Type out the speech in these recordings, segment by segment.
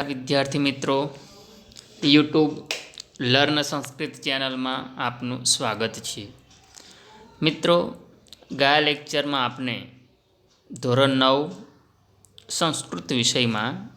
વિદ્યાર્થી મિત્રો. YouTube learn Sanskrit ચેનલમાં આપનું સ્વાગત છે. મિત્રો, ગયા લેક્ચરમાં આપણે ધોરણ નવ સંસ્કૃત વિષયમાં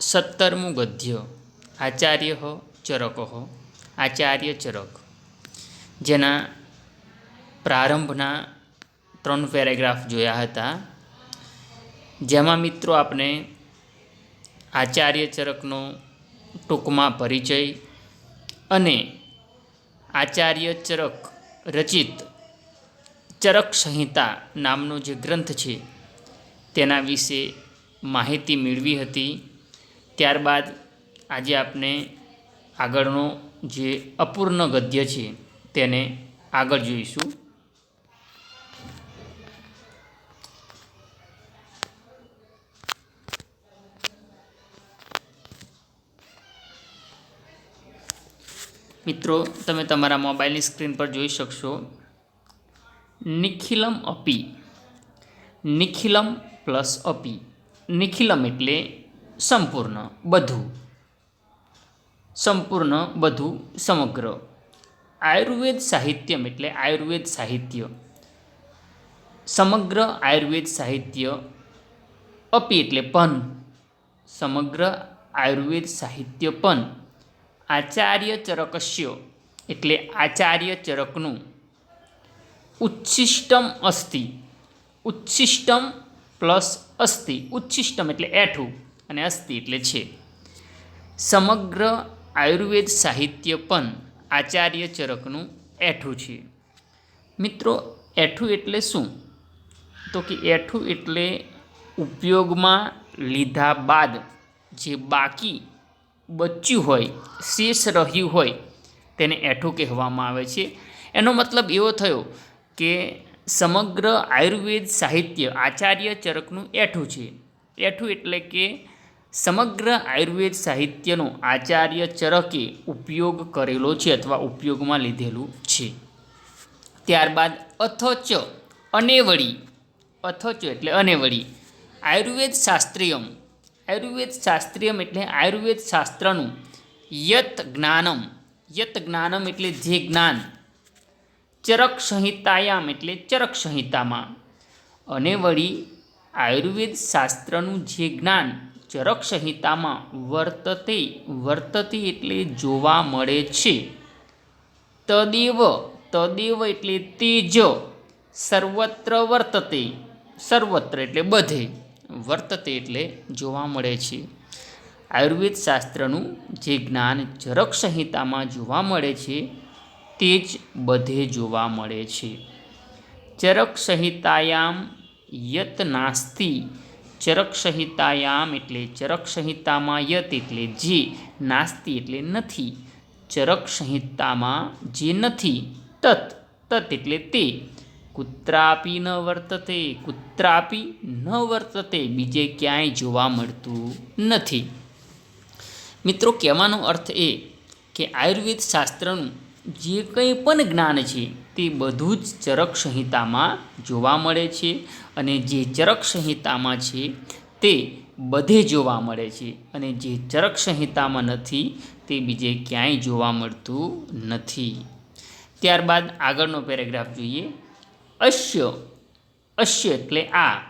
સત્તરમું ગદ્ય, આચાર્ય ચરકો, આચાર્ય ચરક, જેના પ્રારંભના ત્રણ પેરેગ્રાફ જોયા હતા. જેમાં મિત્રો આપણે આચાર્ય ચરકનો ટૂંકમાં પરિચય અને આચાર્ય ચરક રચિત ચરક સંહિતા નામનો જે ગ્રંથ છે, તેના વિશે માહિતી મેળવી હતી. ત્યારબાદ આજે આપણે આગળનો જે અપૂર્ણ ગદ્ય છે, તેને આગળ જોઈશું. મિત્રો, તમે તમારા મોબાઈલની સ્ક્રીન પર જોઈ શકશો. નિખિલમ અપી. નિખિલમ પ્લસ અપી. નિખિલમ એટલે સંપૂર્ણ બધું. સંપૂર્ણ બધું સમગ્ર. આયુર્વેદ સાહિત્યમ એટલે આયુર્વેદ સાહિત્ય. સમગ્ર આયુર્વેદ સાહિત્ય. અપી એટલે પન. સમગ્ર આયુર્વેદ સાહિત્ય પણ આચાર્ય ચરકસ્ય એટલે આચાર્ય ચરકનું ઉચ્છિષ્ટમ અસ્થિ ઉચ્છિષ્ટમ પ્લસ અસ્થિ ઉચ્છિષ્ટમ એટલે એઠું અને અસ્થિ એટલે છે. સમગ્ર આયુર્વેદ સાહિત્ય પણ આચાર્ય ચરકનું એઠું છે. મિત્રો, એઠું એટલે શું? તો કે એઠું એટલે ઉપયોગમાં લીધા બાદ જે બાકી બચ્યું હોય શેષ રહ્યું હોય, તેને એઠું કહેવામાં આવે છે. એનો મતલબ એવો થયો કે સમગ્ર આયુર્વેદ સાહિત્ય આચાર્ય ચરકનું એઠું છે. એઠું એટલે કે સમગ્ર આયુર્વેદ સાહિત્યનો આચાર્ય ચરકે ઉપયોગ કરેલો છે અથવા ઉપયોગમાં લીધેલું છે. ત્યારબાદ અથચ અનેવળી અથચ એટલે અનેવળી. આયુર્વેદ શાસ્ત્રીયમ આયુર્વેદ શાસ્ત્રીયમ એટલે આયુર્વેદ શાસ્ત્રનું યત જ્ઞાનમ. યત જ્ઞાનમ એટલે જે જ્ઞાન. ચરક સંહિતાયામ એટલે ચરક સંહિતામાં. અને વળી આયુર્વેદ શાસ્ત્રનું જે જ્ઞાન ચરક સંહિતામાં વર્તતે વર્તતે એટલે જોવા મળે છે. તદેવ તદેવ એટલે તેજ, સર્વત્ર વર્તતે, સર્વત્ર એટલે બધે. વર્તતે એટલે જોવા મળે છે. આયુર્વેદ શાસ્ત્રનું જે જ્ઞાન ચરક સંહિતામાં જોવા મળે છે, તે જ બધે જોવા મળે છે. ચરક સંહિતાયામ યત નાસ્તિ. ચરક સંહિતાયામ એટલે ચરક સંહિતામાં યત એટલે જે, નાસ્તિ એટલે નથી. ચરક સંહિતામાં જે નથી, તત તત એટલે તે. કુત્રાપી ન વર્તતે, કુત્રાપી ન વર્તતે, બીજે ક્યાંય જોવા મળતું નથી. મિત્રો, કહેવાનો અર્થ એ કે આયુર્વેદ શાસ્ત્રનું જે કંઈ પણ જ્ઞાન છે, તે બધું જ ચરક સંહિતામાં જોવા મળે છે અને જે ચરક સંહિતામાં છે, તે બધે જોવા મળે છે અને જે ચરક સંહિતામાં નથી, તે બીજે ક્યાંય જોવા મળતું નથી. ત્યારબાદ આગળનો પેરેગ્રાફ જોઈએ. અશ્ય અશ્ય એટલે આ.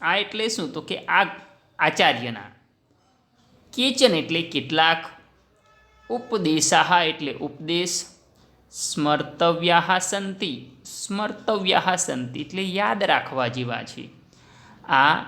આ એટલે શું? તો કે આ આચાર્યના. કેચન એટલે કેટલાક. ઉપદેશાહ એટલે ઉપદેશ. સ્મર્તવ્યા સંતિ સ્મર્તવ્યા સંતિ એટલે યાદ રાખવા જેવા છે. આ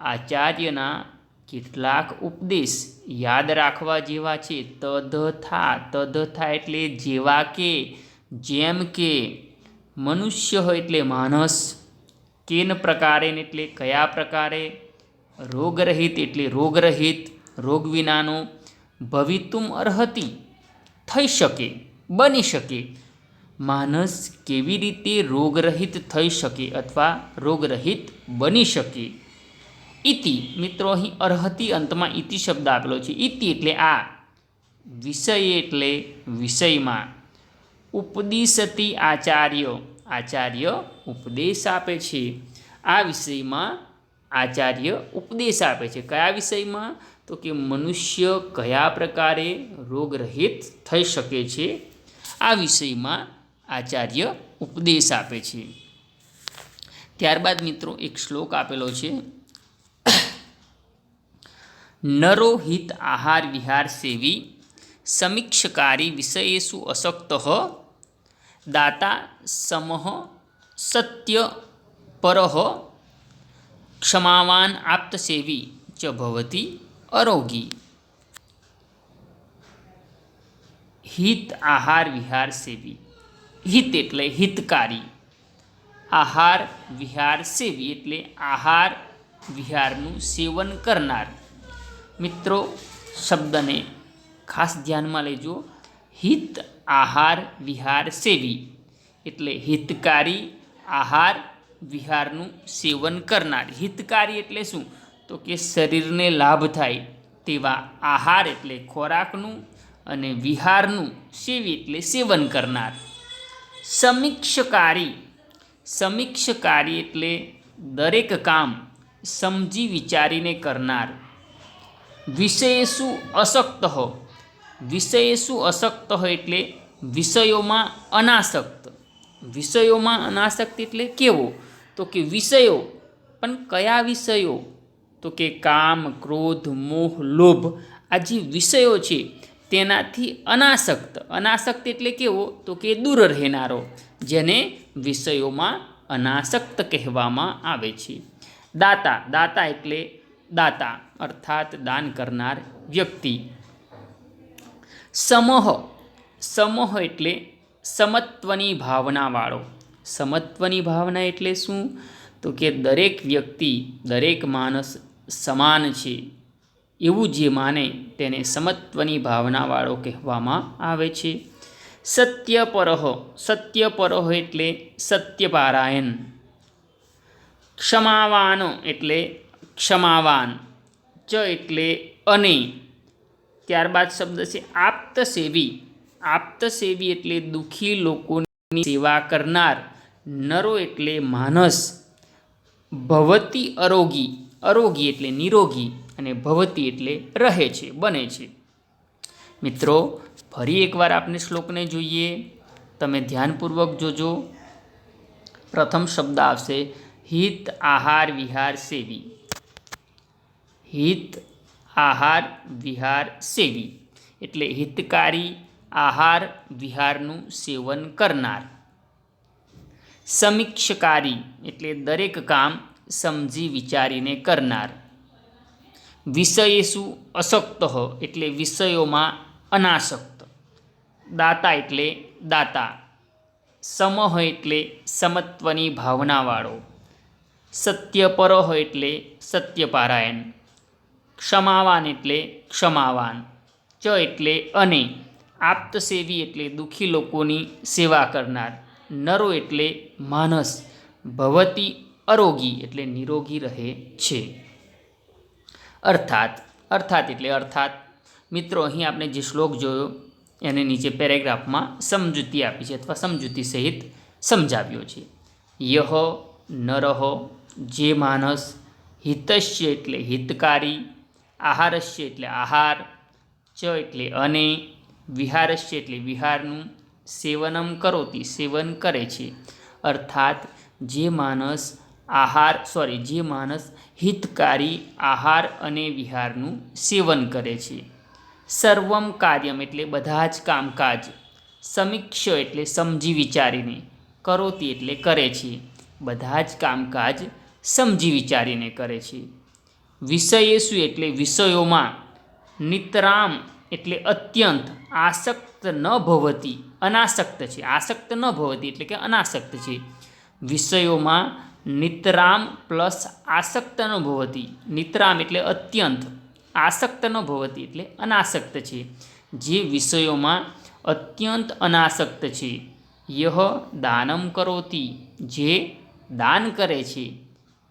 આચાર્યના કેટલાક ઉપદેશ યાદ રાખવા જેવા છે. તદથા તદથા એટલે જેવા કે, જેમ કે મનુષ્ય એટલે માનસ કેન પ્રકારે એટલે કયા પ્રકારે, રોગરહિત એટલે રોગરહિત, રોગ વિનાનો ભવિતુમ અર્હતિ થઈ શકે, બની શકે. માનસ કેવી રીતે રોગરહિત થઈ શકે અથવા રોગરહિત બની શકે? ઇતિ મિત્રો, અહીં અર્હતિ અંતમાં ઇતિ શબ્દ આપેલો છે. ઇતિ એટલે આ વિષય એટલે વિષયમાં. ઉપદિશતી આચાર્ય. આચાર્ય ઉપદેશ આપે છે. આ વિષયમાં આચાર્ય ઉપદેશ આપે છે. કયા વિષયમાં? તો કે મનુષ્ય કયા પ્રકારે રોગરહિત થઈ શકે છે? આ વિષયમાં આચાર્ય ઉપદેશ આપે છે. ત્યારબાદ મિત્રો એક શ્લોક આપેલો છે. નરો હિત આહાર વિહાર સેવી સમીક્ષકારી વિષયેશુ અસક્ત દાતા, સમહ, સત્ય પરહ ક્ષમાવાન, આપ્તસેવી ચ ભવતી અરોગી. હિત આહાર વિહાર સેવી. હિત એટલે હિતકારી. આહાર વિહાર સેવી એટલે આહાર વિહારનું સેવન કરનાર. મિત્રો, શબ્દને ખાસ ધ્યાનમાં લેજો. હિત આહાર, વિહાર, સેવી. એટલે હિતકારી, આહાર, વિહારનું સેવન કરનાર. હિતકારી એટલે શું? તો કે શરીરને લાભ થાય તેવા આહાર એટલે ખોરાકનું અને વિહારનું સેવી એટલે સેવન કરનાર. સમીક્ષકારી. સમીક્ષકારી એટલે દરેક કામ સમજી વિચારીને કરનાર. વિષયેશુ અશક્ત હો. વિષયેશુ અશક્ત હોય એટલે વિષયોમાં અનાસક્ત વિષયોમાં અનાસક્ત એટલે કેવો? તો કે વિષયો. પણ કયા વિષયો? તો કે કામ, ક્રોધ, મોહ, લોભ આ જે વિષયો છે તેનાથી અનાસક્ત અનાસક્ત એટલે કેવો? તો કે દૂર રહેનારો, જેને વિષયોમાં અનાસક્ત કહેવામાં આવે છે. દાતા. દાતા એટલે દાતા, અર્થાત દાન કરનાર વ્યક્તિ. સમહ. સમહ એટલે સમત્વની ભાવનાવાળો. સમત્વની ભાવના એટલે શું? તો કે દરેક વ્યક્તિ, દરેક માણસ સમાન છે. એવું જે માને તેને સમત્વની ભાવનાવાળો કહેવામાં આવે છે. સત્યપરહ. સત્યપરહ એટલે સત્યપારાયણ. ક્ષમાવાન એટલે ક્ષમાવાન. ચ એટલે અને. ત્યારબાદ શબ્દ છે આપ્તસેવી. આપ્તસેવી એટલે દુઃખી લોકોની સેવા કરનાર, નરો એટલે માનસ. ભવતી અરોગી અરોગી એટલે નિરોગી અને ભવતી એટલે રહે છે, બને છે. મિત્રો, ફરી એકવાર આપણે શ્લોકને જોઈએ. તમે ધ્યાનપૂર્વક જોજો. પ્રથમ શબ્દ આવશે, હિત આહાર વિહાર સેવી. હિત આહાર, વિહાર, સેવી. એટલે હિતકારી, આહાર, વિહારનું સેવન કરનાર. સમીક્ષકારી એટલે દરેક કામ સમજી વિચારીને કરનાર. વિષયેશુ અશક્ત એટલે વિષયોમાં અનાસક્ત દાતા એટલે દાતા. સમહ એટલે સમત્વની ભાવનાવાળો. સત્યપરહ એટલે સત્યપારાયણ. ક્ષમાવાન એટલે ક્ષમાવાન. ચ એટલે અને. આપ્તસેવી એટલે દુઃખી લોકોની સેવા કરનાર. નરો એટલે માનસ. ભવતી અરોગી એટલે નિરોગી રહે છે. અર્થાત અર્થાત એટલે અર્થાત. મિત્રો, અહીં આપણે જે શ્લોક જોયો, એને નીચે પેરેગ્રાફમાં સમજૂતી આપી છે અથવા સમજૂતી સહિત સમજાવ્યો છે. યહ, નરહ, જે માનસ હિતશ્ય એટલે હિતકારી આહારસ્ય એટલે આહાર, ચ એટલે અને, વિહારસ્ય એટલે વિહારનું સેવનમ કરોતી, સેવન કરે છે. અર્થાત જે માણસ આહાર સોરી જે માણસ હિતકારી આહાર અને વિહારનું સેવન કરે છે. સર્વમ કાર્યમ એટલે બધા જ કામકાજ. સમીક્ષ એટલે સમજી વિચારીને, કરોતી એટલે કરે છે. બધા જ કામકાજ સમજી વિચારીને કરે છે. વિષયેશુ એટલે વિષયોમાં નિતરામ એટલે અત્યંત આસક્ત ન ભવતી, અનાસક્ત છે. આસક્ત ન ભવતી એટલે કે અનાસક્ત છે. વિષયોમાં નિતરામ પ્લસ આસક્ત ન ભવતી. નિતરામ એટલે અત્યંત આસક્ત ન ભવતી એટલે અનાસક્ત છે. જે વિષયોમાં અત્યંત અનાસક્ત છે. યહ દાનમ કરોતી, જે દાન કરે છે.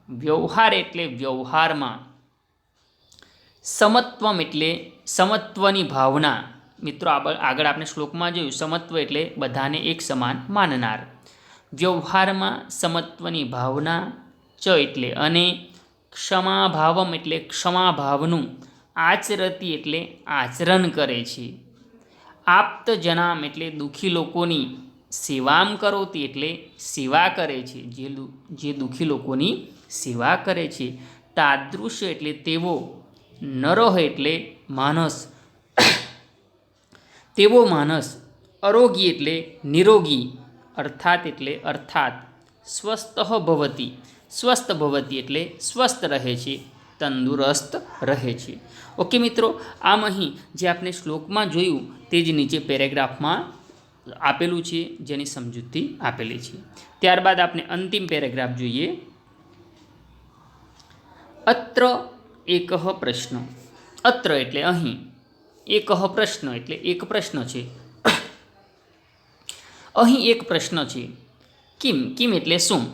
વ્યવહાર એટલે વ્યવહારમાં સમત્વમ એટલે સમત્વની ભાવના. મિત્રો આગળ આપણે શ્લોકમાં જોયું, સમત્વ એટલે બધાને એક સમાન માનનાર. વ્યવહારમાં સમત્વની ભાવના ચ એટલે અને ક્ષમાભાવમ એટલે ક્ષમાભાવનું. આચરતી એટલે આચરણ કરે છે. આપ્ત જનામ એટલે દુઃખી લોકોની સેવામ કરોતી એટલે સેવા કરે છે. જે દુ- જે દુઃખી લોકોની સેવા કરે છે. તાદૃશ એટલે તેવો નરહ એટલે માનસ. તેવો માનસ અરોગી એટલે નિરોગી, અર્થાત એટલે અર્થાત સ્વસ્થ ભવતી. સ્વસ્થ ભવતી એટલે સ્વસ્થ રહે છે, તંદુરસ્ત રહે છે. ઓકે મિત્રો, આમ અહીં જે આપણે શ્લોકમાં જોયું તે જ નીચે પેરેગ્રાફમાં આપેલું છે, જેની સમજૂતી આપેલી છે. ત્યારબાદ આપણે અંતિમ પેરેગ્રાફ જોઈએ. અત્ર એક પ્રશ્ન. અત્ર એટલે અહીં. એક પ્રશ્ન એટલે એક પ્રશ્ન છે. અહીં એક પ્રશ્ન છે. કિમ કિમ એટલે શું?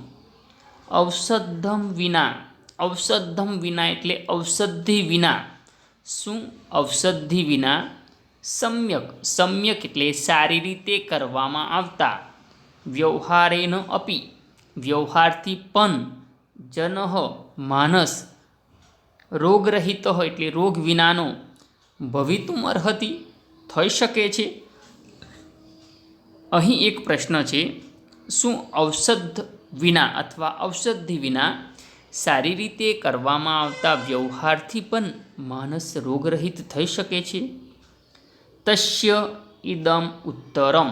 ઔષધમ વિના. ઔષધમ વિના એટલે ઔષધિ વિના. શું ઔષધિ વિના? સમ્યક. સમ્યક એટલે સારી રીતે કરવામાં આવતા. વ્યવહારેન અપી. વ્યવહારથી પણ જનહ માનસ. રોગરહિત હોય એટલે રોગ વિનાનો ભવિતું અર્હતિ થઈ શકે છે. અહીં એક પ્રશ્ન છે, શું ઔષધ વિના અથવા ઔષધિ વિના સારી રીતે કરવામાં આવતા વ્યવહારથી પણ માણસ રોગરહિત થઈ શકે છે? તસ્ય ઇદમ ઉત્તરમ.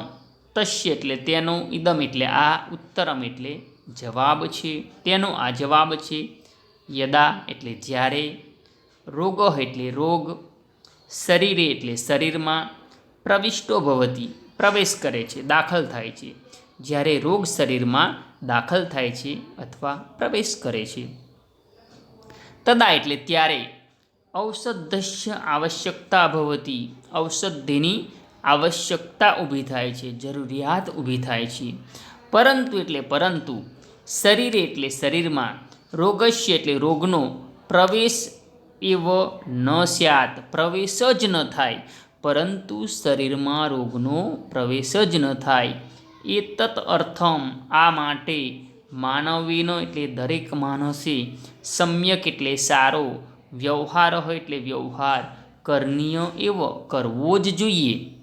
તસ્ય એટલે તેનો ઇદમ એટલે આ ઉત્તરમ એટલે જવાબ છે, તેનો આ જવાબ છે. યદા એટલે જ્યારે, રોગ એટલે રોગ, શરીરે એટલે શરીરમાં, પ્રવિષ્ટો ભવતી, પ્રવેશ કરે છે, દાખલ થાય છે. જ્યારે રોગ શરીરમાં દાખલ થાય છે અથવા પ્રવેશ કરે છે. તદા એટલે ત્યારે ઔષધસ્ય આવશ્યકતા ભવતી, ઔષધિની આવશ્યકતા ઊભી થાય છે, જરૂરિયાત ઊભી થાય છે. પરંતુ એટલે પરંતુ, શરીરે એટલે શરીરમાં રોગસ્ય એટલે રોગનો પ્રવેશ એવ ન સ્યાત, પ્રવેશ જ ન થાય. પરંતુ શરીરમાં રોગનો પ્રવેશ જ ન થાય. એ તત અર્થમ, આ માટે માનવીનો એટલે દરેક માણસે સમ્યક એટલે સારો, વ્યવહાર હોય એટલે વ્યવહાર, કરનીય એવો કરવો જ જોઈએ.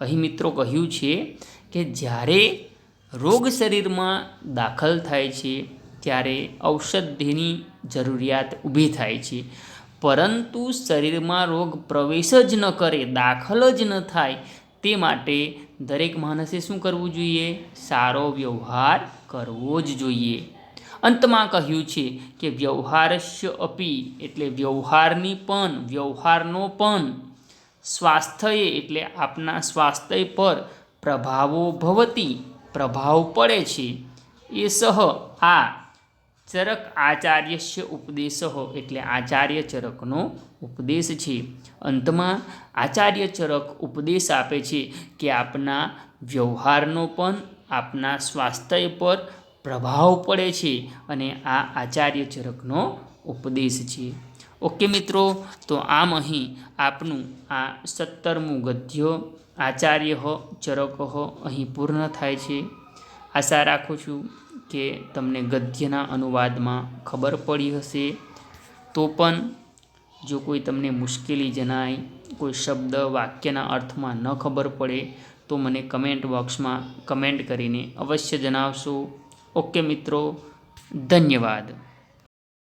અહીં મિત્રો કહ્યું છે કે જ્યારે રોગ શરીરમાં દાખલ થાય છે ત્યારે ઔષધિની જરૂરિયાત ઊભી થાય છે. પરંતુ શરીરમાં રોગ પ્રવેશ જ ન કરે, દાખલ જ ન થાય, તે માટે દરેક માણસે શું કરવું જોઈએ? સારો વ્યવહાર કરવો જ જોઈએ. અંતમાં કહ્યું છે કે વ્યવહારસ્ય અપી એટલે વ્યવહારની પણ, વ્યવહારનો પણ. સ્વાસ્થ્ય એટલે આપના સ્વાસ્થ્ય પર પ્રભાવો ભવતી, પ્રભાવ પડે છે. એ સહ આ ચરક આચાર્યસ્ય ઉપદેશ એટલે આચાર્ય ચરકનો ઉપદેશ છે. અંતમાં આચાર્ય ચરક ઉપદેશ આપે છે કે આપના વ્યવહારનો પણ આપના સ્વાસ્થ્ય પર પ્રભાવ પડે છે અને આ આચાર્ય ચરકનો ઉપદેશ છે. ઓકે મિત્રો, તો આમ અહીં આપનું આ સત્તરમું ગદ્ય આચાર્ય ચરક અહીં પૂર્ણ થાય છે. આશા રાખું છું કે તમને ગદ્યના અનુવાદમાં ખબર પડી હશે, તો પણ જો કોઈ તમને મુશ્કેલી જણાય, કોઈ શબ્દ વાક્યના અર્થમાં ન ખબર પડે, તો મને કમેન્ટ બોક્સમાં કમેન્ટ કરીને અવશ્ય જણાવશો. ઓકે મિત્રો, ધન્યવાદ.